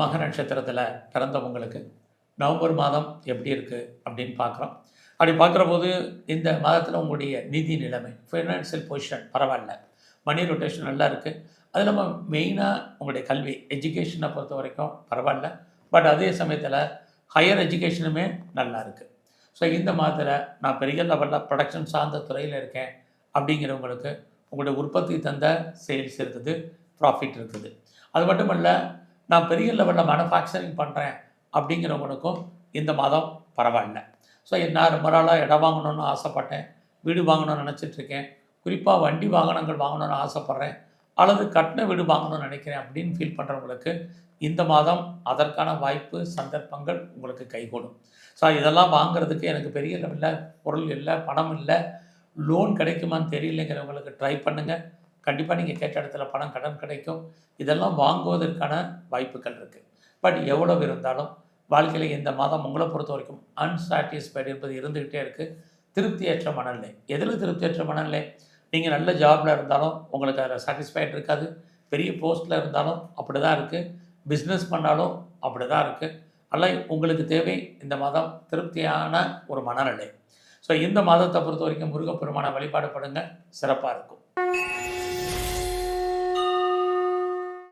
மக நட்சத்திரத்தில் பிறந்தவங்களுக்கு நவம்பர் மாதம் எப்படி இருக்குது அப்படின்னு பார்க்குறோம். அப்படி பார்க்குற போது இந்த மாதத்தில் உங்களுடைய நிதி நிலைமை ஃபைனான்சியல் பொசிஷன் பரவாயில்ல. மணி ரொட்டேஷன் நல்லா இருக்குது அது நம்ம மெயினாக உங்களுடைய கல்வி எஜுகேஷனை பொறுத்த வரைக்கும் பரவாயில்ல. பட் அதே சமயத்தில் ஹையர் எஜுகேஷனுமே நல்லா இருக்குது ஸோ இந்த மாதத்தில் நான் பெரிய லெவலில் ப்ரொடக்ஷன் சார்ந்த துறையில் இருக்கேன் அப்படிங்கிறவங்களுக்கு உங்களுடைய உற்பத்தி தந்த சேல்ஸ் இருக்குது ப்ராஃபிட் இருக்குது. அது மட்டும் இல்லை நான் பெரிய லெவலில் மேனுஃபேக்சரிங் பண்ணுறேன் அப்படிங்கிறவங்களுக்கும் இந்த மாதம் பரவாயில்ல. ஸோ என்ன ரொம்ப நாளாக இடம் வாங்கணும்னு ஆசைப்பட்டேன் வீடு வாங்கணும்னு நினச்சிட்ருக்கேன் குறிப்பாக வண்டி வாகனங்கள் வாங்கணும்னு ஆசைப்பட்றேன் அல்லது கட்டின வீடு வாங்கணும்னு நினைக்கிறேன் அப்படின்னு ஃபீல் பண்ணுறவங்களுக்கு இந்த மாதம் அதற்கான வாய்ப்பு சந்தர்ப்பங்கள் உங்களுக்கு கைகூடும். ஸோ இதெல்லாம் வாங்குறதுக்கு எனக்கு பெரிய லெவலில் பொருள் இல்லை பணம் இல்லை லோன் கிடைக்குமான்னு தெரியலைங்கிறவங்களுக்கு ட்ரை பண்ணுங்கள் கண்டிப்பாக நீங்கள் கேட்ட இடத்துல பணம் கடன் கிடைக்கும். இதெல்லாம் வாங்குவதற்கான வாய்ப்புகள் இருக்குது பட் எவ்வளவு இருந்தாலும் வாழ்க்கையில் இந்த மாதம் உங்களை பொறுத்த வரைக்கும் அன்சாட்டிஸ்ஃபைடு என்பது இருந்துக்கிட்டே இருக்குது திருப்தியற்ற மனநிலை. எதில் திருப்தியற்ற மனநிலை? நீங்கள் நல்ல ஜாபில் இருந்தாலும் உங்களுக்கு அதில் சாட்டிஸ்ஃபைட் இருக்காது. பெரிய போஸ்ட்டில் இருந்தாலும் அப்படி தான் இருக்குது பிஸ்னஸ் பண்ணாலும் அப்படி தான் இருக்குது அல்ல உங்களுக்கு தேவை இந்த மாதம் திருப்தியான ஒரு மனநிலை. ஸோ இந்த மாதத்தை பொறுத்த வரைக்கும் முருகப்பெருமான வழிபாடு படுங்க சிறப்பாக இருக்கும்.